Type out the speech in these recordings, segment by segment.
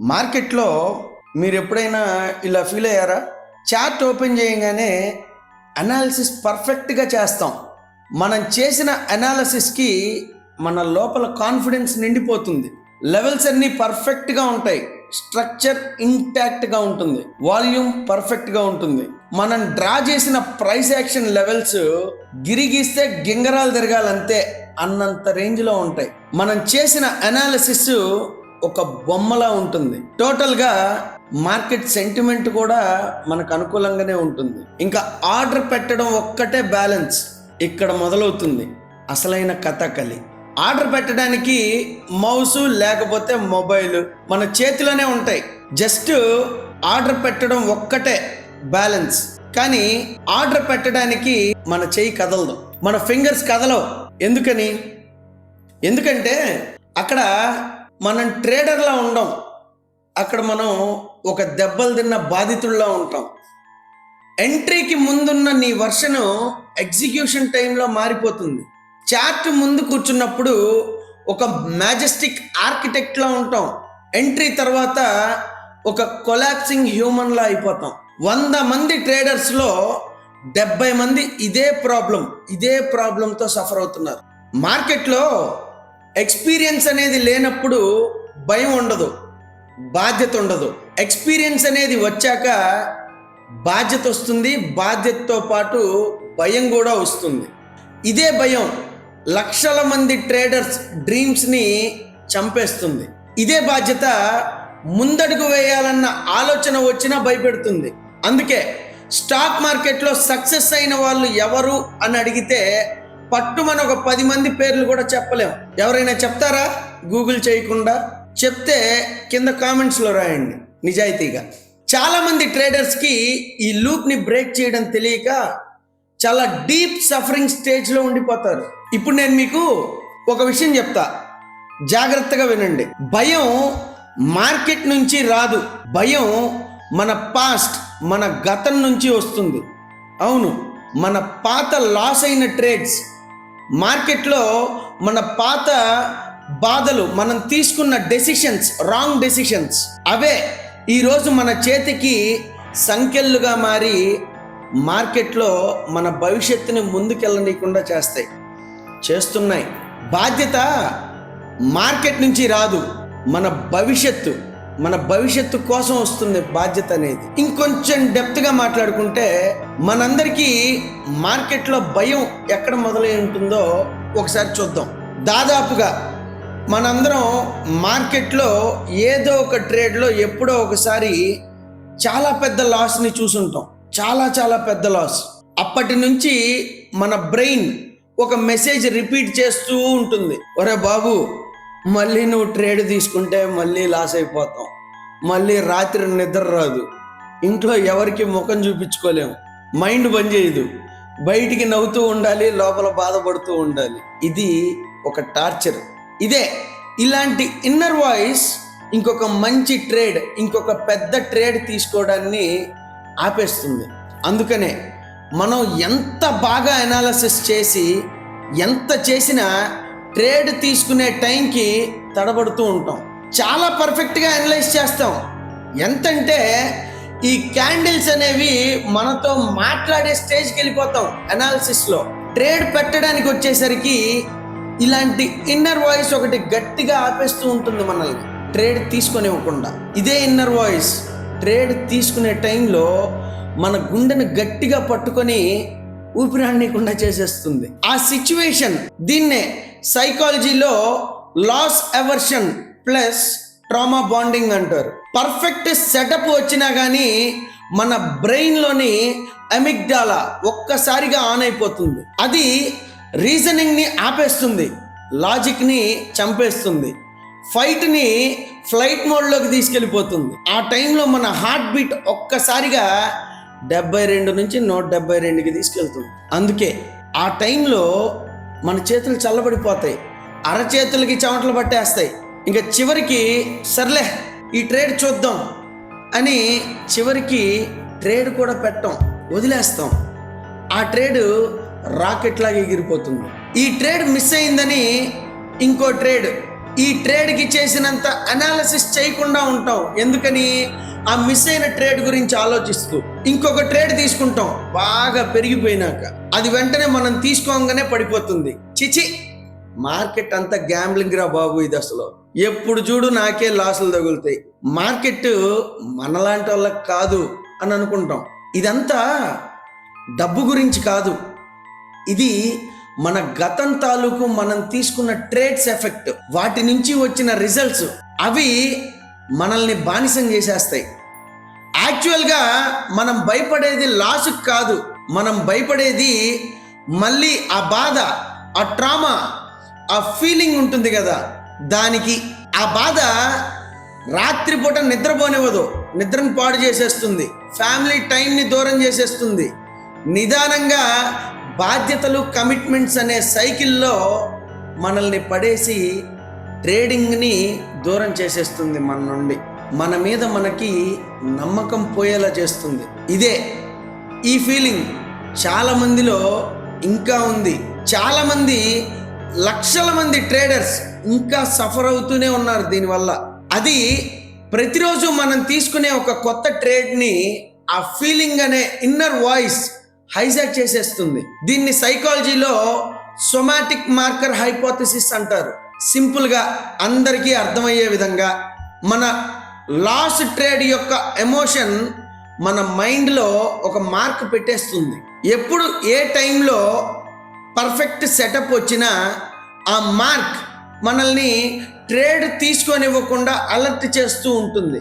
మార్కెట్లో మీరు ఎప్పుడైనా ఇలా ఫీల్ అయ్యారా? చార్ట్ ఓపెన్ చేయగానే అనాలిసిస్ పర్ఫెక్ట్గా చేస్తాం. మనం చేసిన అనాలిసిస్కి మన లోపల కాన్ఫిడెన్స్ నిండిపోతుంది. లెవెల్స్ అన్నీ పర్ఫెక్ట్గా ఉంటాయి. స్ట్రక్చర్ ఇంటాక్ట్గా ఉంటుంది. వాల్యూమ్ పర్ఫెక్ట్గా ఉంటుంది. మనం డ్రా చేసిన ప్రైస్ యాక్షన్ లెవెల్స్ గిరిగిస్తే గింగరాలు తిరగాలంతే అన్నంత రేంజ్లో ఉంటాయి. మనం చేసిన అనాలిసిస్ ఒక బొమ్మలా ఉంటుంది. టోటల్గా మార్కెట్ సెంటిమెంట్ కూడా మనకు అనుకూలంగానే ఉంటుంది. ఇంకా ఆర్డర్ పెట్టడం ఒక్కటే బ్యాలెన్స్ ఇక్కడ మొదలవుతుంది. అసలైన కథకలి ఆర్డర్ పెట్టడానికి మౌసు లేకపోతే మొబైల్ మన చేతిలోనే ఉంటాయి. జస్ట్ ఆర్డర్ పెట్టడం ఒక్కటే బ్యాలెన్స్. కానీ ఆర్డర్ పెట్టడానికి మన చేయి కదలదు. మన ఫింగర్స్ కదలవు. ఎందుకని? ఎందుకంటే అక్కడ మనం ట్రేడర్లా ఉండం. అక్కడ మనం ఒక దెబ్బలు తిన్న బాధితుల్లా ఉంటాం. ఎంట్రీకి ముందున్న నీ వర్షను ఎగ్జిక్యూషన్ టైంలో మారిపోతుంది. చార్ట్ ముందు కూర్చున్నప్పుడు ఒక మ్యాజెస్టిక్ ఆర్కిటెక్ట్లా ఉంటాం. ఎంట్రీ తర్వాత ఒక కొలాప్సింగ్ హ్యూమన్లా అయిపోతాం. వంద మంది ట్రేడర్స్లో డెబ్బై మంది ఇదే ప్రాబ్లం ఇదే ప్రాబ్లంతో సఫర్ అవుతున్నారు. మార్కెట్లో ఎక్స్పీరియన్స్ అనేది లేనప్పుడు భయం ఉండదు బాధ్యత ఉండదు. ఎక్స్పీరియన్స్ అనేది వచ్చాక బాధ్యత వస్తుంది బాధ్యతతో పాటు భయం కూడా వస్తుంది. ఇదే భయం లక్షల మంది ట్రేడర్స్ డ్రీమ్స్ని చంపేస్తుంది. ఇదే బాధ్యత ముందడుగు వేయాలన్న ఆలోచన వచ్చినా భయపెడుతుంది. అందుకే స్టాక్ మార్కెట్లో సక్సెస్ అయిన వాళ్ళు ఎవరు అని అడిగితే పట్టుమని ఒక పది మంది పేర్లు కూడా చెప్పలేం. ఎవరైనా చెప్తారా? గూగుల్ చేయకుండా? చెప్తే కింద కామెంట్స్లో రాయండి. నిజాయితీగా. చాలామంది ట్రేడర్స్కి ఈ లూప్ని బ్రేక్ చేయడం తెలియక చాలా డీప్ సఫరింగ్ స్టేజ్లో ఉండిపోతారు. ఇప్పుడు నేను మీకు ఒక విషయం చెప్తా. జాగ్రత్తగా వినండి. భయం మార్కెట్ నుంచి రాదు. భయం మన పాస్ట్ మన గతం నుంచి వస్తుంది. అవును. మన పాత లాస్ అయిన ట్రేడ్స్ మార్కెట్లో మన పాత బాధలు మనం తీసుకున్న డెసిషన్స్ రాంగ్ డెసిషన్స్ అవే ఈరోజు మన చేతికి సంఖ్యలుగా మారి మార్కెట్లో మన భవిష్యత్తుని ముందుకెళ్ళనీయకుండా చేస్తాయి. చేస్తున్నాయి. బాధ్యత మార్కెట్ నుంచి రాదు మన భవిష్యత్తు. మన భవిష్యత్తు కోసం వస్తుంది బాధ్యత అనేది. ఇంకొంచెం డెప్త్గా మాట్లాడుకుంటే మనందరికీ మార్కెట్లో భయం ఎక్కడ మొదలై ఉంటుందో ఒకసారి చూద్దాం. దాదాపుగా మనందరం మార్కెట్లో ఏదో ఒక ట్రేడ్లో ఎప్పుడో ఒకసారి చాలా పెద్ద లాస్ని చూసుంటాం. చాలా చాలా పెద్ద లాస్ అప్పటి నుంచి మన బ్రెయిన్ ఒక మెసేజ్ రిపీట్ చేస్తూ ఉంటుంది. ఒరే బాబు మళ్ళీ నువ్వు ట్రేడ్ తీసుకుంటే మళ్ళీ లాస్ అయిపోతాం. మళ్ళీ రాత్రి నిద్ర రాదు. ఇంట్లో ఎవరికి ముఖం చూపించుకోలేము మైండ్ పనిచేయదు బయటికి నవ్వుతూ ఉండాలి లోపల బాధపడుతూ ఉండాలి. ఇది ఒక టార్చర్ ఇదే ఇలాంటి ఇన్నర్ వాయిస్ ఇంకొక మంచి ట్రేడ్ ఇంకొక పెద్ద ట్రేడ్ తీసుకోవడాన్ని ఆపేస్తుంది. అందుకనే మనం ఎంత బాగా అనాలసిస్ చేసి ఎంత చేసినా ట్రేడ్ తీసుకునే టైంకి తడబడుతూ ఉంటాం. చాలా పర్ఫెక్ట్గా అనలైజ్ చేస్తాం. ఎంతంటే ఈ క్యాండిల్స్ అనేవి మనతో మాట్లాడే స్టేజ్కి వెళ్ళిపోతాం అనాలిసిస్లో. ట్రేడ్ పెట్టడానికి వచ్చేసరికి ఇలాంటి ఇన్నర్ వాయిస్ ఒకటి గట్టిగా ఆపేస్తూ ఉంటుంది మనల్ని. ట్రేడ్ తీసుకొనివ్వకుండా. ఇదే ఇన్నర్ వాయిస్. ట్రేడ్ తీసుకునే టైంలో మన గుండెను గట్టిగా పట్టుకొని ఊపిరాడనీయకుండా చేసేస్తుంది. ఆ సిచ్యువేషన్ దీన్నే సైకాలజీలో loss aversion plus trauma bonding అంటారు. పర్ఫెక్ట్ సెటప్ వచ్చినా కానీ మన బ్రెయిన్లోని అమిగ్డాలా ఒక్కసారిగా ఆన్ అయిపోతుంది. అది రీజనింగ్ని ఆపేస్తుంది లాజిక్ని చంపేస్తుంది ఫైట్ని ఫ్లైట్ మోడ్లోకి తీసుకెళ్ళిపోతుంది. ఆ టైంలో మన హార్ట్ బీట్ ఒక్కసారిగా డెబ్బై రెండు నుంచి నూట డెబ్బై రెండుకి తీసుకెళ్తుంది. అందుకే ఆ టైంలో మన చేతులు చల్లబడిపోతాయి. అరచేతులకి చెమటలు పట్టేస్తాయి. ఇంకా చివరికి సర్లే ఈ ట్రేడ్ చూద్దాం అని చివరికి ట్రేడ్ కూడా పెట్టం. వదిలేస్తాం. ఆ ట్రేడ్ రాకెట్ లాగా ఎగిరిపోతుంది. ఈ ట్రేడ్ మిస్ అయిందని ఇంకో ట్రేడ్. ఈ ట్రేడ్కి చేసినంత అనాలిసిస్ చేయకుండా ఉంటాం. ఎందుకని? ఆ మిస్ అయిన ట్రేడ్ గురించి ఆలోచిస్తూ ఇంకొక ట్రేడ్ తీసుకుంటాం. బాగా పెరిగిపోయినాక. అది వెంటనే మనం తీసుకోగానే పడిపోతుంది. చిచి మార్కెట్ అంతా గ్యాంబ్లింగ్ రా బాబు ఇది అసలు. ఎప్పుడు చూడు నాకే లాసులు తగులుతాయి. మార్కెట్ మనలాంటి వాళ్ళకి కాదు అని అనుకుంటాం. ఇదంతా డబ్బు గురించి కాదు. ఇది మన గతం తాలూకు మనం తీసుకున్న ట్రేడ్స్ ఎఫెక్ట్ వాటి నుంచి వచ్చిన రిజల్ట్స్ అవి మనల్ని బానిసం చేసేస్తాయి. యాక్చువల్గా మనం భయపడేది లాస్కి కాదు. మనం భయపడేది మళ్ళీ ఆ బాధ ఆ ట్రామా ఆ ఫీలింగ్ ఉంటుంది కదా. దానికి ఆ బాధ రాత్రిపూట నిద్రపోనివ్వదు. నిద్రను పాడు చేసేస్తుంది. ఫ్యామిలీ టైంని దూరం చేసేస్తుంది. నిదానంగా బాధ్యతలు కమిట్మెంట్స్ అనే సైకిల్లో మనల్ని పడేసి ట్రేడింగ్ని దూరం చేసేస్తుంది మన నుండి. మన మీద మనకి నమ్మకం పోయేలా చేస్తుంది. ఇదే ఈ ఫీలింగ్ చాలా మందిలో ఇంకా ఉంది. చాలా మంది లక్షల మంది ట్రేడర్స్ ఇంకా సఫర్ అవుతూనే ఉన్నారు దీనివల్ల. అది ప్రతిరోజు మనం తీసుకునే ఒక కొత్త ట్రేడ్ని ఆ ఫీలింగ్ అనే ఇన్నర్ వాయిస్ హైజాక్ చేసేస్తుంది. దీన్ని సైకాలజీలో సొమాటిక్ మార్కర్ హైపోథసిస్ అంటారు. సింపుల్గా అందరికీ అర్థమయ్యే విధంగా మన లాస్ట్ ట్రేడ్ యొక్క ఎమోషన్ మన మైండ్లో ఒక మార్క్ పెట్టేస్తుంది. ఎప్పుడు ఏ టైంలో పర్ఫెక్ట్ సెటప్ వచ్చినా ఆ మార్క్ మనల్ని ట్రేడ్ తీసుకొనివ్వకుండా అలర్ట్ చేస్తూ ఉంటుంది.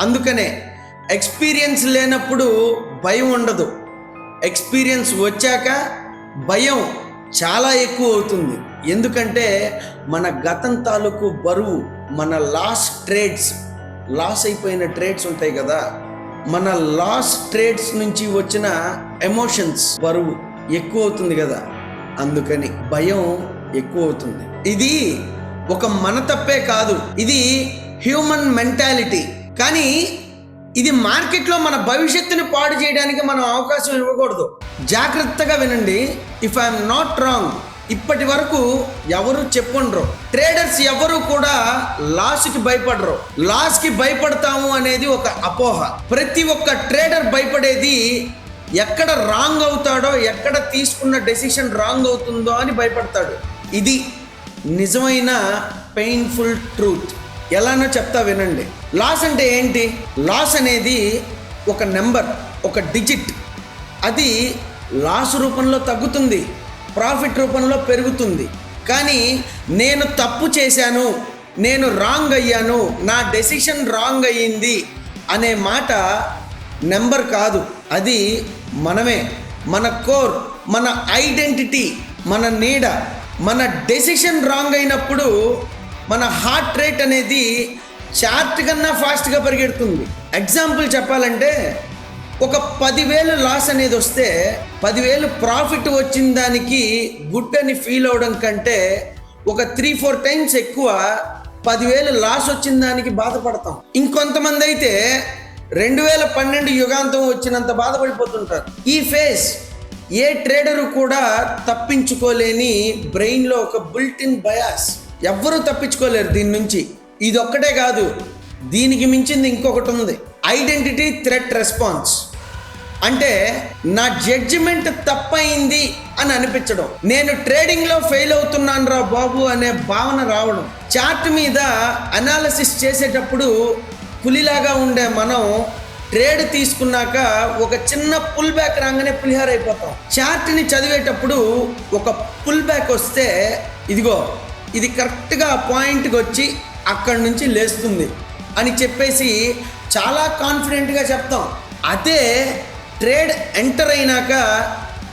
అందుకనే ఎక్స్పీరియన్స్ లేనప్పుడు భయం ఉండదు. ఎక్స్పీరియన్స్ వచ్చాక భయం చాలా ఎక్కువ అవుతుంది. ఎందుకంటే మన గతం తాలూకు బరువు మన లాస్ ట్రేడ్స్ లాస్ అయిపోయిన ట్రేడ్స్ ఉంటాయి కదా మన లాస్ ట్రేడ్స్ నుంచి వచ్చిన ఎమోషన్స్ బరువు ఎక్కువ అవుతుంది కదా అందుకని భయం ఎక్కువ అవుతుంది. ఇది ఒక మన తప్పే కాదు ఇది హ్యూమన్ మెంటాలిటీ కానీ ఇది మార్కెట్లో మన భవిష్యత్తుని పాడు చేయడానికి మనం అవకాశం ఇవ్వకూడదు. జాగ్రత్తగా వినండి ఇఫ్ ఐఎమ్ నాట్ రాంగ్ ఇప్పటి వరకు ఎవరు చెప్పండ్రు. ట్రేడర్స్ ఎవరు కూడా లాస్కి భయపడరు. లాస్కి భయపడతాము అనేది ఒక అపోహ. ప్రతి ఒక్క ట్రేడర్ భయపడేది ఎక్కడ రాంగ్ అవుతాడో ఎక్కడ తీసుకున్న డెసిషన్ రాంగ్ అవుతుందో అని భయపడతాడు. ఇది నిజమైన పెయిన్ఫుల్ ట్రూత్ ఎలానో చెప్తా వినండి. లాస్ అంటే ఏంటి? లాస్ అనేది ఒక నెంబర్ ఒక డిజిట్. అది లాస్ రూపంలో తగ్గుతుంది. ప్రాఫిట్ రూపంలో పెరుగుతుంది. కానీ నేను తప్పు చేశాను నేను రాంగ్ అయ్యాను నా డెసిషన్ రాంగ్ అయ్యింది అనే మాట నెంబర్ కాదు. అది మనమే మన కోర్ మన ఐడెంటిటీ మన నీడ మన డెసిషన్ రాంగ్ అయినప్పుడు మన హార్ట్ రేట్ అనేది చార్ట్ కన్నా ఫాస్ట్గా పరిగెడుతుంది. ఎగ్జాంపుల్ చెప్పాలంటే ఒక పదివేలు లాస్ అనేది వస్తే పదివేలు ప్రాఫిట్ వచ్చిన దానికి గుడ్ అని ఫీల్ అవడం కంటే ఒక త్రీ ఫోర్ టైమ్స్ ఎక్కువ పదివేలు లాస్ వచ్చిన దానికి బాధపడతాం. ఇంకొంతమంది అయితే రెండు వేల పన్నెండు యుగాంతం వచ్చినంత బాధపడిపోతుంటారు. ఈ ఫేస్ ఏ ట్రేడరు కూడా తప్పించుకోలేని బ్రెయిన్లో ఒక బుల్టిన్ బయాస్ ఎవ్వరూ తప్పించుకోలేరు దీని నుంచి. ఇది ఒక్కటే కాదు దీనికి మించింది ఇంకొకటి ఉంది. Identity threat response. అంటే నా జడ్జిమెంట్ తప్పైంది అని అనిపించడం. నేను ట్రేడింగ్లో ఫెయిల్ అవుతున్నాను రా బాబు అనే భావన రావడం. చార్ట్ మీద అనాలసిస్ చేసేటప్పుడు పులిలాగా ఉండే మనం ట్రేడ్ తీసుకున్నాక ఒక చిన్న పుల్ బ్యాక్ రాగానే పులిహార అయిపోతాం. చార్ట్ని చదివేటప్పుడు ఒక పుల్ బ్యాక్ వస్తే ఇదిగో ఇది కరెక్ట్గా పాయింట్కి వచ్చి అక్కడి నుంచి లేస్తుంది అని చెప్పేసి చాలా కాన్ఫిడెంట్గా చెప్తాం. అదే ట్రేడ్ ఎంటర్ అయినాక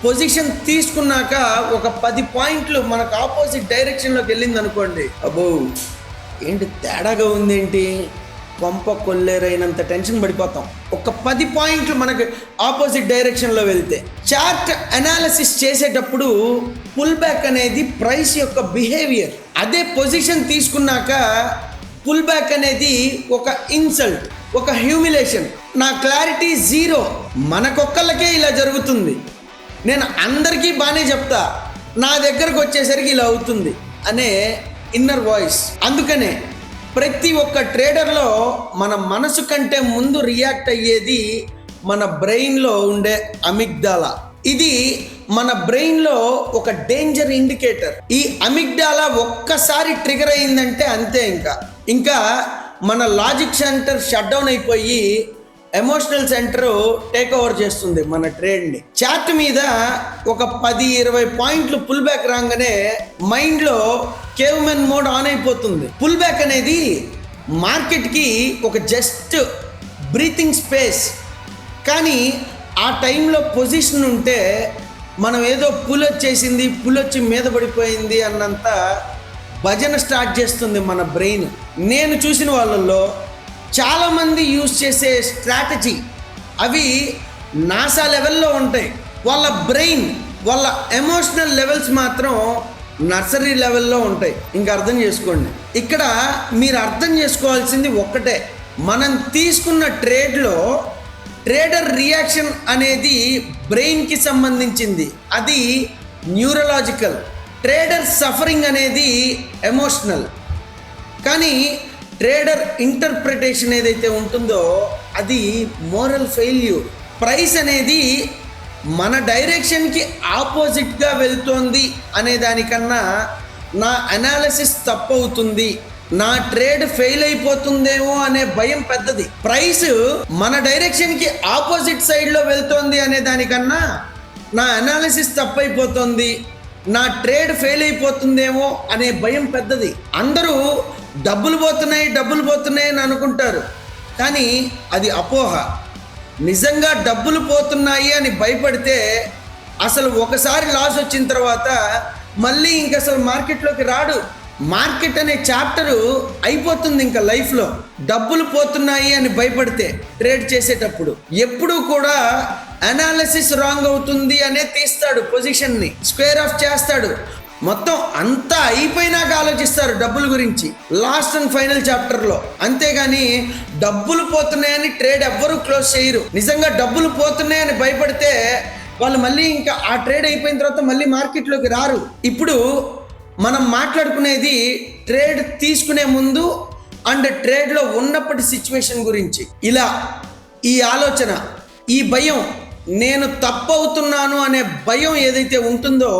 పొజిషన్ తీసుకున్నాక ఒక పది పాయింట్లు మనకు ఆపోజిట్ డైరెక్షన్లోకి వెళ్ళింది అనుకోండి అబ్బో ఏంటి తేడాగా ఉందేంటి? కొంప కొల్లేరైనంత టెన్షన్ పడిపోతాం. ఒక పది పాయింట్లు మనకు ఆపోజిట్ డైరెక్షన్లో వెళ్తే చార్ట్ అనాలిసిస్ చేసేటప్పుడు పుల్ బ్యాక్ అనేది ప్రైస్ యొక్క బిహేవియర్. అదే పొజిషన్ తీసుకున్నాక పుల్ బ్యాక్ అనేది ఒక ఇన్సల్ట్. ఒక హ్యూమిలేషన్. నా క్లారిటీ జీరో. మనకొక్కళ్ళకే ఇలా జరుగుతుంది. నేను అందరికీ బాగానే చెప్తా. నా దగ్గరకు వచ్చేసరికి ఇలా అవుతుంది అనే ఇన్నర్ వాయిస్. అందుకనే ప్రతి ఒక్క ట్రేడర్లో మన మనసు కంటే ముందు రియాక్ట్ అయ్యేది మన బ్రెయిన్లో ఉండే అమిగ్డాల. ఇది మన బ్రెయిన్లో ఒక డేంజర్ ఇండికేటర్. ఈ అమిగ్డాలా ఒక్కసారి ట్రిగర్ అయిందంటే అంతే ఇంకా. ఇంకా మన లాజిక్ సెంటర్ షట్ డౌన్ అయిపోయి ఎమోషనల్ సెంటర్ టేక్ ఓవర్ చేస్తుంది మన ట్రేడ్ని చార్ట్ మీద ఒక పది ఇరవై పాయింట్లు పుల్ బ్యాక్ రాగానే మైండ్లో కేవ్మెన్ మోడ్ ఆన్ అయిపోతుంది. పుల్ బ్యాక్ అనేది మార్కెట్కి ఒక జస్ట్ బ్రీతింగ్ స్పేస్ కానీ ఆ టైంలో పొజిషన్ ఉంటే మనం ఏదో పుల్ వచ్చేసింది పుల్ వచ్చి మీద పడిపోయింది అన్నంత భజన స్టార్ట్ చేస్తుంది మన బ్రెయిన్. నేను చూసిన వాళ్ళల్లో చాలామంది యూజ్ చేసే స్ట్రాటజీ అవి నాసా లెవెల్లో ఉంటాయి. వాళ్ళ బ్రెయిన్ వాళ్ళ ఎమోషనల్ లెవెల్స్ మాత్రం నర్సరీ లెవెల్లో ఉంటాయి. ఇంకా అర్థం చేసుకోండి. ఇక్కడ మీరు అర్థం చేసుకోవాల్సింది ఒక్కటే. మనం తీసుకున్న ట్రేడ్లో ట్రేడర్ రియాక్షన్ అనేది బ్రెయిన్కి సంబంధించింది. అది న్యూరలాజికల్. ట్రేడర్ సఫరింగ్ అనేది ఎమోషనల్. కానీ ట్రేడర్ ఇంటర్ప్రిటేషన్ ఏదైతే ఉంటుందో అది మోరల్ ఫెయిల్యూర్. ప్రైస్ అనేది మన డైరెక్షన్కి ఆపోజిట్గా వెళ్తోంది అనే దానికన్నా నా అనాలిసిస్ తప్పవుతుంది. నా ట్రేడ్ ఫెయిల్ అయిపోతుందేమో అనే భయం పెద్దది. ప్రైస్ మన డైరెక్షన్కి ఆపోజిట్ సైడ్లో వెళ్తోంది అనే దానికన్నా నా అనాలిసిస్ తప్పైపోతుంది. నా ట్రేడ్ ఫెయిల్ అయిపోతుందేమో అనే భయం పెద్దది. అందరూ డబ్బులు పోతున్నాయి డబ్బులు పోతున్నాయి అని అనుకుంటారు. కానీ అది అపోహ. నిజంగా డబ్బులు పోతున్నాయి అని భయపడితే అసలు ఒకసారి లాస్ వచ్చిన తర్వాత మళ్ళీ ఇంక అసలు మార్కెట్లోకి రాడు. మార్కెట్ అనే చాప్టరు అయిపోతుంది ఇంకా లైఫ్లో. డబ్బులు పోతున్నాయి అని భయపడితే ట్రేడ్ చేసేటప్పుడు ఎప్పుడూ కూడా అనాలిసిస్ రాంగ్ అవుతుంది అనే పొజిషన్ని స్క్వేర్ ఆఫ్ చేస్తాడు. మొత్తం అంతా అయిపోయినాక ఆలోచిస్తారు డబ్బుల గురించి. లాస్ట్ అండ్ ఫైనల్ చాప్టర్లో అంతేగాని డబ్బులు పోతున్నాయని ట్రేడ్ ఎవ్వరూ క్లోజ్ చేయరు. నిజంగా డబ్బులు పోతున్నాయని భయపడితే వాళ్ళు మళ్ళీ ఇంకా ఆ ట్రేడ్ అయిపోయిన తర్వాత మళ్ళీ మార్కెట్లోకి రారు. ఇప్పుడు మనం మాట్లాడుకునేది ట్రేడ్ తీసుకునే ముందు అండ్ ట్రేడ్లో ఉన్నప్పటి సిచ్యువేషన్ గురించి. ఇలా ఈ ఆలోచన ఈ భయం నేను తప్పవుతున్నాను అనే భయం ఏదైతే ఉంటుందో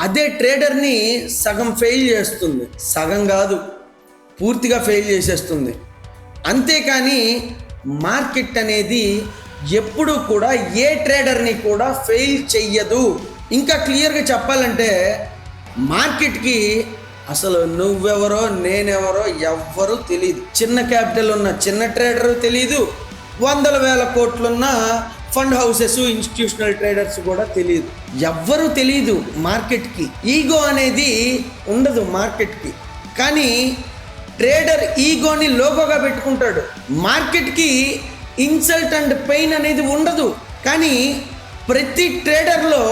అదే ట్రేడర్ని సగం ఫెయిల్ చేస్తుంది. సగం కాదు పూర్తిగా ఫెయిల్ చేసేస్తుంది. అంతేకాని మార్కెట్ అనేది ఎప్పుడు కూడా ఏ ట్రేడర్ని కూడా ఫెయిల్ చెయ్యదు. ఇంకా క్లియర్గా చెప్పాలంటే మార్కెట్కి అసలు నువ్వెవరో నేనెవరో ఎవ్వరూ తెలియదు చిన్న క్యాపిటల్ ఉన్న చిన్న ట్రేడరు తెలియదు వందల వేల కోట్లున్న ఫండ్ హౌసెస్ ఇన్స్టిట్యూషనల్ ట్రేడర్స్ కూడా తెలియదు. ఎవ్వరూ తెలియదు మార్కెట్కి. ఈగో అనేది ఉండదు మార్కెట్కి. కానీ ట్రేడర్ ఈగోని లోగోగా పెట్టుకుంటాడు. మార్కెట్కి ఇన్సల్ట్ అండ్ పెయిన్ అనేది ఉండదు. కానీ ప్రతి ట్రేడర్లో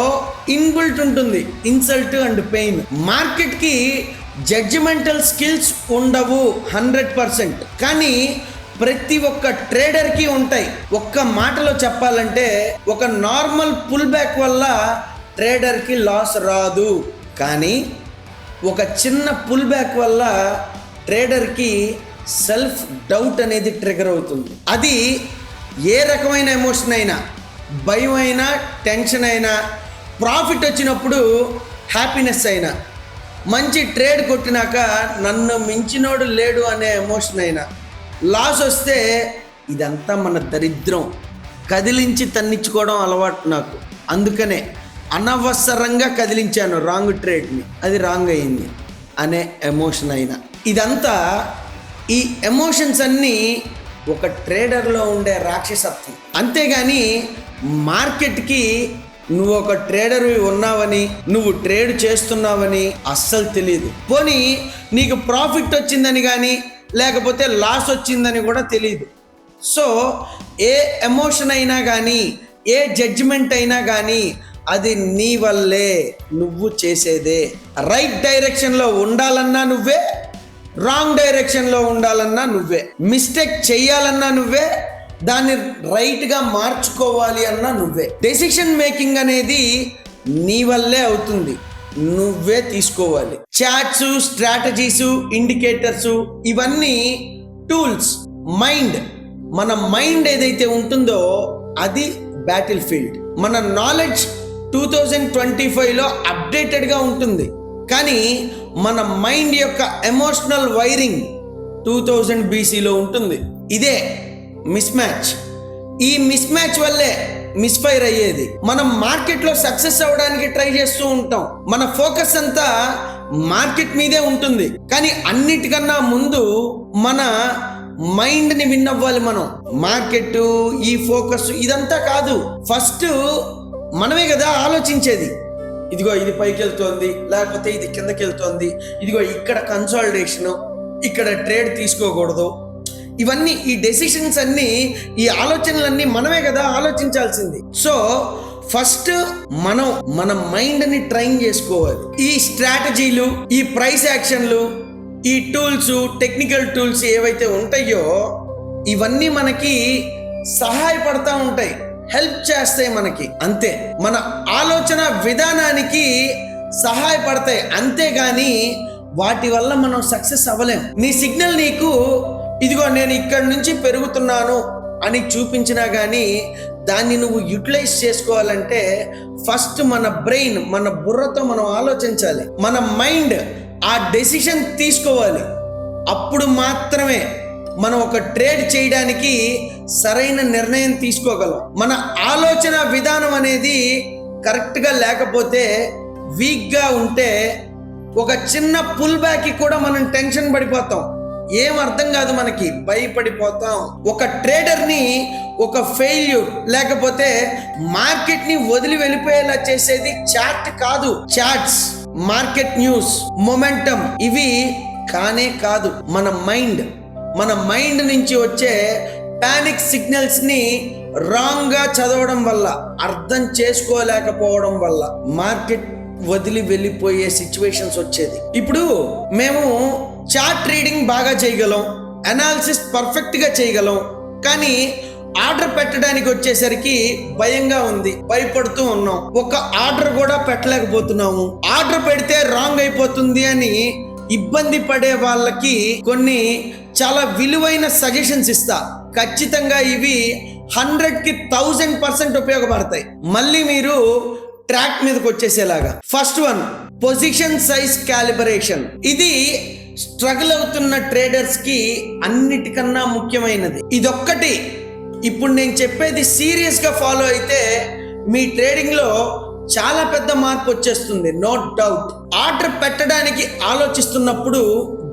ఇన్బుల్ట్ ఉంటుంది. Insult and pain. మార్కెట్కి జడ్జిమెంటల్ స్కిల్స్ ఉండవు హండ్రెడ్ పర్సెంట్. కానీ ప్రతి ఒక్క ట్రేడర్కి ఉంటాయి. ఒక్క మాటలో చెప్పాలంటే ఒక నార్మల్ పుల్ బ్యాక్ వల్ల ట్రేడర్కి లాస్ రాదు. కానీ ఒక చిన్న పుల్ బ్యాక్ వల్ల ట్రేడర్కి సెల్ఫ్ డౌట్ అనేది ట్రిగర్ అవుతుంది. అది ఏ రకమైన ఎమోషన్ అయినా భయం అయినా టెన్షన్ అయినా ప్రాఫిట్ వచ్చినప్పుడు హ్యాపీనెస్ అయినా మంచి ట్రేడ్ కొట్టినాక నన్ను మించినోడు లేడు అనే ఎమోషన్ అయినా లాస్ వస్తే ఇదంతా మన దరిద్రం. కదిలించి తన్నించుకోవడం అలవాటు నాకు. అందుకనే అనవసరంగా కదిలించాను రాంగ్ ట్రేడ్ని. అది రాంగ్ అయింది అనే ఎమోషన్ అయినా. ఇదంతా ఈ ఎమోషన్స్ అన్నీ ఒక ట్రేడర్లో ఉండే రాక్షసత్వం. అంతేగాని మార్కెట్కి నువ్వు ఒక ట్రేడర్ ఉన్నావని నువ్వు ట్రేడ్ చేస్తున్నావని అస్సలు తెలియదు పోనీ నీకు ప్రాఫిట్ వచ్చిందని కానీ లేకపోతే లాస్ వచ్చిందని కూడా తెలియదు సో ఏ ఎమోషన్ అయినా కానీ ఏ జడ్జిమెంట్ అయినా కానీ అది నీ వల్లే నువ్వు చేసేదే. రైట్ డైరెక్షన్లో ఉండాలన్నా నువ్వే రాంగ్ డైరెక్షన్లో ఉండాలన్నా నువ్వే. మిస్టేక్ చేయాలన్నా నువ్వే దాన్ని రైట్గా మార్చుకోవాలి అన్నా నువ్వే. డెసిషన్ మేకింగ్ అనేది నీ వల్లే అవుతుంది. నువ్వే తీసుకోవాలి. చాట్స్ స్ట్రాటజీస్ ఇండికేటర్స్ ఇవన్నీ టూల్స్. మైండ్. మన మైండ్ ఏదైతే ఉంటుందో అది బ్యాటిల్ ఫీల్డ్ మన నాలెడ్జ్ టూ థౌజండ్ ట్వంటీ ఫైవ్లో అప్డేటెడ్గా ఉంటుంది. కానీ మన మైండ్ యొక్క ఎమోషనల్ వైరింగ్ టూ థౌజండ్ బీసీలో ఉంటుంది. ఇదే మిస్ మ్యాచ్ ఈ మిస్ మ్యాచ్ వల్లే మిస్ఫైర్ అయ్యేది. మనం మార్కెట్లో సక్సెస్ అవ్వడానికి ట్రై చేస్తూ ఉంటాం. మన ఫోకస్ అంతా మార్కెట్ మీదే ఉంటుంది. కానీ అన్నిటికన్నా ముందు మన మైండ్ని విన్ అవ్వాలి మనం. మార్కెట్ ఈ ఫోకస్ ఇదంతా కాదు. ఫస్ట్ మనమే కదా ఆలోచించేది. ఇదిగో ఇది పైకి వెళ్తోంది లేకపోతే ఇది కిందకి వెళ్తోంది ఇదిగో ఇక్కడ కన్సాలిడేషను ఇక్కడ ట్రేడ్ తీసుకోకూడదు. ఇవన్నీ ఈ డెసిషన్స్ అన్ని ఈ ఆలోచనలన్నీ మనమే కదా ఆలోచించాల్సింది. సో ఫస్ట్ మనం మన మైండ్ని ట్రైన్ చేసుకోవాలి. ఈ స్ట్రాటజీలు ఈ ప్రైస్ యాక్షన్లు ఈ టూల్స్ టెక్నికల్ టూల్స్ ఏవైతే ఉంటాయో ఇవన్నీ మనకి సహాయపడతా ఉంటాయి. హెల్ప్ చేస్తాయి మనకి. అంతే. మన ఆలోచన విధానానికి సహాయపడతాయి. అంతేగాని వాటి వల్ల మనం సక్సెస్ అవ్వలేం. నీ సిగ్నల్ నీకు ఇదిగో నేను ఇక్కడి నుంచి పెరుగుతున్నాను అని చూపించినా కానీ దాన్ని నువ్వు యూటిలైజ్ చేసుకోవాలంటే ఫస్ట్ మన బ్రెయిన్ మన బుర్రతో మనం ఆలోచించాలి. మన మైండ్ ఆ డెసిషన్ తీసుకోవాలి. అప్పుడు మాత్రమే మనం ఒక ట్రేడ్ చేయడానికి సరైన నిర్ణయం తీసుకోగలం. మన ఆలోచన విధానం అనేది కరెక్ట్గా లేకపోతే వీక్గా ఉంటే ఒక చిన్న పుల్ బ్యాక్కి కూడా మనం టెన్షన్ పడిపోతాం. ఏం అర్థం కాదు మనకి. భయపడిపోతాం. ఒక ట్రేడర్ని ఒక ఫెయిల్యూర్ లేకపోతే మార్కెట్ని వదిలి వెళ్ళిపోయేలా చేసేది చాట్ కాదు. చాట్స్ మార్కెట్ న్యూస్ మొమెంటం ఇవి కానే కాదు. మన మైండ్ మన మైండ్ నుంచి వచ్చే పానిక్ సిగ్నల్స్ని రాంగ్గా చదవడం వల్ల అర్థం చేసుకోలేకపోవడం వల్ల మార్కెట్ వదిలి వెళ్ళిపోయే సిచ్యువేషన్స్ వచ్చేది. ఇప్పుడు మేము చార్ట్ రీడింగ్ బాగా చేయగలం అనాలిసిస్ పర్ఫెక్ట్గా చేయగలం కానీ ఆర్డర్ పెట్టడానికి వచ్చేసరికి భయంగా ఉంది భయపడుతూ ఉన్నాం. ఒక ఆర్డర్ కూడా పెట్టలేకపోతున్నాము. ఆర్డర్ పెడితే రాంగ్ అయిపోతుంది అని ఇబ్బంది పడే వాళ్ళకి కొన్ని చాలా విలువైన సజెషన్స్ ఇస్తా. ఖచ్చితంగా ఇవి హండ్రెడ్కి థౌజండ్ పర్సెంట్ ఉపయోగపడతాయి. మళ్ళీ మీరు ట్రాక్ మీదకి వచ్చేసేలాగా. First one position size calibration ఇది స్ట్రగుల్ అవుతున్న ట్రేడర్స్కి అన్నిటికన్నా ముఖ్యమైనది. ఇదొక్కటి. ఇప్పుడు నేను చెప్పేది సీరియస్గా ఫాలో అయితే మీ ట్రేడింగ్లో చాలా పెద్ద మార్పు వచ్చేస్తుంది. No doubt. ఆర్డర్ పెట్టడానికి ఆలోచిస్తున్నప్పుడు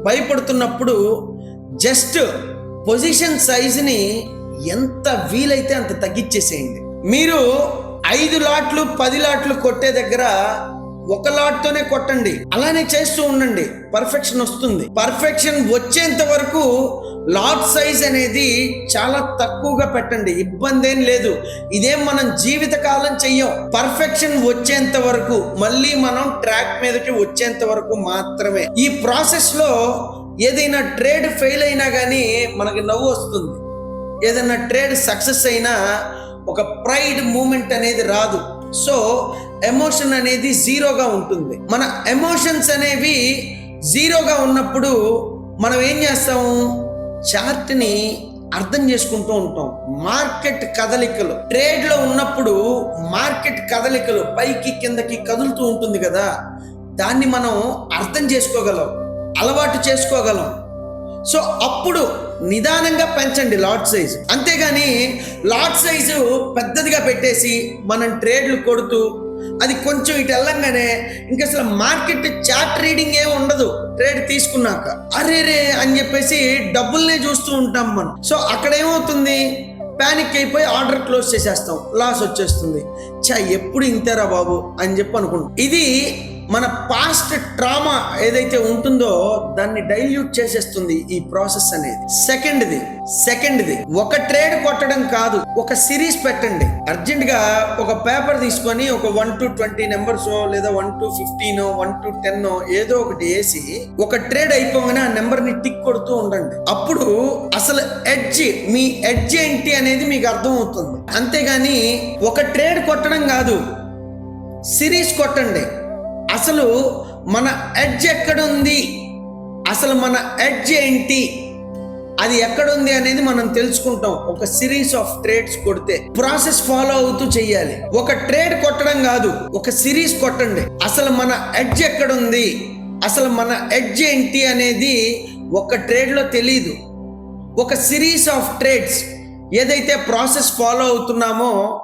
భయపడుతున్నప్పుడు జస్ట్ పొజిషన్ సైజుని ఎంత వీలైతే అంత తగ్గించేసేయండి మీరు ఐదు లాట్లు పది లాట్లు కొట్టే దగ్గర ఒక లాట్తోనే కొట్టండి. అలానే చేస్తూ ఉండండి. పర్ఫెక్షన్ వస్తుంది. పర్ఫెక్షన్ వచ్చేంత వరకు లాట్ సైజ్ అనేది చాలా తక్కువగా పెట్టండి. ఇబ్బంది ఏం లేదు. ఇదేం మనం జీవితకాలం చెయ్యం. పర్ఫెక్షన్ వచ్చేంత వరకు మళ్ళీ మనం ట్రాక్ మీదకి వచ్చేంత వరకు మాత్రమే. ఈ ప్రాసెస్లో ఏదైనా ట్రేడ్ ఫెయిల్ అయినా కానీ మనకి నవ్వు వస్తుంది. ఏదైనా ట్రేడ్ సక్సెస్ అయినా ఒక ప్రైడ్ మూమెంట్ అనేది రాదు. సో ఎమోషన్ అనేది జీరోగా ఉంటుంది. మన ఎమోషన్స్ అనేవి జీరోగా ఉన్నప్పుడు మనం ఏం చేస్తాము? చార్ట్ని అర్థం చేసుకుంటూ ఉంటాం. మార్కెట్ కదలికలు. ట్రేడ్లో ఉన్నప్పుడు మార్కెట్ కదలికలు పైకి కిందకి కదులుతూ ఉంటుంది కదా? దాన్ని మనం అర్థం చేసుకోగలం. అలవాటు చేసుకోగలం. సో అప్పుడు నిదానంగా పెంచండి లాట్ సైజు అంతేగాని లాట్ సైజు పెద్దదిగా పెట్టేసి మనం ట్రేడ్లు కొడుతూ అది కొంచెం ఇటు వెళ్ళంగానే ఇంకా అసలు మార్కెట్ చాట్ రీడింగ్ ఏమి ఉండదు. ట్రేడ్ తీసుకున్నాక. అరే రే అని చెప్పేసి డబ్బుల్నే చూస్తూ ఉంటాం మనం. సో అక్కడ ఏమవుతుంది ప్యానిక్ అయిపోయి ఆర్డర్ క్లోజ్ చేసేస్తాం. లాస్ వచ్చేస్తుంది. చా ఎప్పుడు ఇంతేరా బాబు అని చెప్పి అనుకుంటాం. ఇది మన పాస్ట్ ట్రామా ఏదైతే ఉంటుందో దాన్ని డైల్యూట్ చేసేస్తుంది ఈ ప్రాసెస్ అనేది. సెకండ్ది సెకండ్ది ఒక ట్రేడ్ కొట్టడం కాదు ఒక సిరీస్ పెట్టండి. అర్జెంట్గా ఒక పేపర్ తీసుకొని ఒక వన్ టు ట్వంటీ నెంబర్స్ లేదా one two fifteen one two ten ఏదో ఒకటి వేసి ఒక ట్రేడ్ అయిపోగానే ఆ నెంబర్ని టిక్ కొడుతూ ఉండండి. అప్పుడు అసలు ఎడ్జ్ మీ ఎడ్జ్ ఏంటి అనేది మీకు అర్థం అవుతుంది అంతేగాని ఒక ట్రేడ్ కొట్టడం కాదు సిరీస్ కొట్టండి. అసలు మన ఎడ్జ్ ఎక్కడుంది? అసలు మన ఎడ్జ్ ఏంటి? అది ఎక్కడుంది అనేది మనం తెలుసుకుంటాం. ఒక సిరీస్ ఆఫ్ ట్రేడ్స్ కొడితే ప్రాసెస్ ఫాలో అవుతూ చెయ్యాలి. ఒక ట్రేడ్ కొట్టడం కాదు ఒక సిరీస్ కొట్టండి. అసలు మన ఎడ్జ్ ఎక్కడుంది? అసలు మన ఎడ్జ్ ఏంటి అనేది ఒక ట్రేడ్లో తెలియదు ఒక సిరీస్ ఆఫ్ ట్రేడ్స్ ఏదైతే ప్రాసెస్ ఫాలో అవుతున్నామో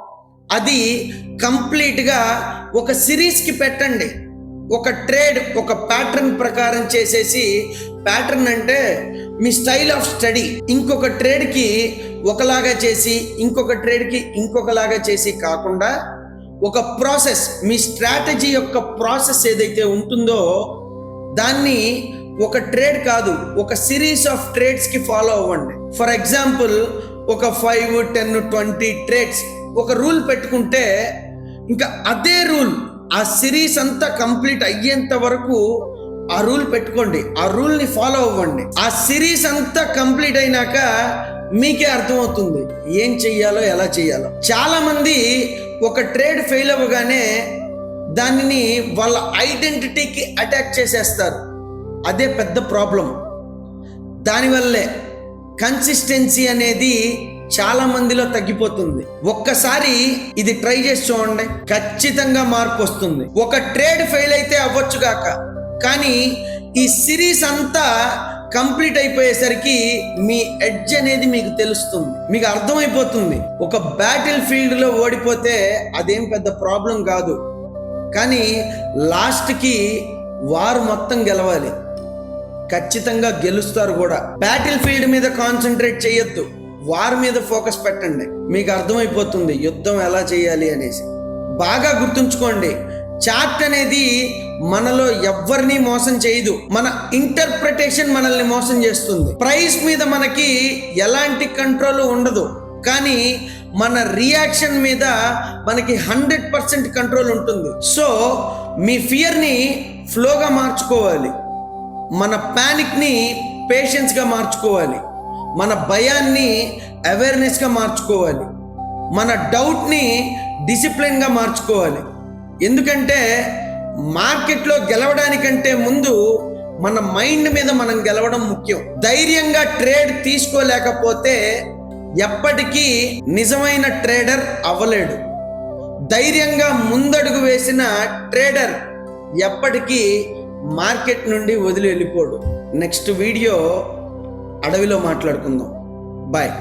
అది కంప్లీట్గా ఒక సిరీస్కి పెట్టండి. ఒక ట్రేడ్ ఒక ప్యాటర్న్ ప్రకారం చేసేసి ప్యాటర్న్ అంటే మీ స్టైల్ ఆఫ్ స్టడీ. ఇంకొక ట్రేడ్కి ఒకలాగా చేసి ఇంకొక ట్రేడ్కి ఇంకొకలాగా చేసి కాకుండా ఒక ప్రాసెస్ మీ స్ట్రాటజీ యొక్క ప్రాసెస్ ఏదైతే ఉంటుందో దాన్ని ఒక ట్రేడ్ కాదు ఒక సిరీస్ ఆఫ్ ట్రేడ్స్కి ఫాలో అవ్వండి. ఫర్ ఎగ్జాంపుల్ ఒక ఫైవ్ టెన్ ట్వంటీ ట్రేడ్స్ ఒక రూల్ పెట్టుకుంటే ఇంకా అదే రూల్ ఆ సిరీస్ అంతా కంప్లీట్ అయ్యేంత వరకు ఆ రూల్ పెట్టుకోండి ఆ రూల్ని ఫాలో అవ్వండి. ఆ సిరీస్ అంతా కంప్లీట్ అయినాక మీకే అర్థమవుతుంది ఏం చెయ్యాలో ఎలా చెయ్యాలో. చాలా మంది ఒక ట్రేడ్ ఫెయిల్ అవ్వగానే దానిని వాళ్ళ ఐడెంటిటీకి అటాక్ చేసేస్తారు. అదే పెద్ద ప్రాబ్లం. దానివల్లే కన్సిస్టెన్సీ అనేది చాలా మందిలో తగ్గిపోతుంది. ఒక్కసారి ఇది ట్రై చేసి చూడండి. ఖచ్చితంగా మార్పు వస్తుంది. ఒక ట్రేడ్ ఫెయిల్ అయితే అవ్వచ్చు కాక కానీ ఈ సిరీస్ అంతా కంప్లీట్ అయిపోయేసరికి మీ ఎడ్జ్ అనేది మీకు తెలుస్తుంది. మీకు అర్థమైపోతుంది. ఒక బ్యాటిల్ ఫీల్డ్లో ఓడిపోతే అదేం పెద్ద ప్రాబ్లం కాదు. కానీ లాస్ట్కి వారు మొత్తం గెలవాలి. ఖచ్చితంగా గెలుస్తారు కూడా. బ్యాటిల్ ఫీల్డ్ మీద కాన్సన్ట్రేట్ చేయొద్దు. వారి మీద ఫోకస్ పెట్టండి. మీకు అర్థమైపోతుంది యుద్ధం ఎలా చేయాలి అనేసి. బాగా గుర్తుంచుకోండి చార్ట్ అనేది మనలో ఎవ్వరిని మోసం చేయదు. మన ఇంటర్ప్రిటేషన్ మనల్ని మోసం చేస్తుంది. ప్రైస్ మీద మనకి ఎలాంటి కంట్రోల్ ఉండదు. కానీ మన రియాక్షన్ మీద మనకి హండ్రెడ్ పర్సెంట్ కంట్రోల్ ఉంటుంది. సో మీ ఫియర్ని ఫ్లోగా మార్చుకోవాలి. మన ప్యానిక్ని పేషెన్స్గా మార్చుకోవాలి. మన భయాన్ని అవేర్నెస్గా మార్చుకోవాలి. మన డౌట్ని డిసిప్లిన్గా మార్చుకోవాలి. ఎందుకంటే మార్కెట్లో గెలవడానికంటే ముందు మన మైండ్ మీద మనం గెలవడం ముఖ్యం. ధైర్యంగా ట్రేడ్ తీసుకోలేకపోతే ఎప్పటికీ నిజమైన ట్రేడర్ అవ్వలేడు. ధైర్యంగా ముందడుగు వేసిన ట్రేడర్ ఎప్పటికీ మార్కెట్ నుండి వదిలి వెళ్ళిపోడు. నెక్స్ట్ వీడియో అడవిలో మాట్లాడుకుందాం. బాయ్.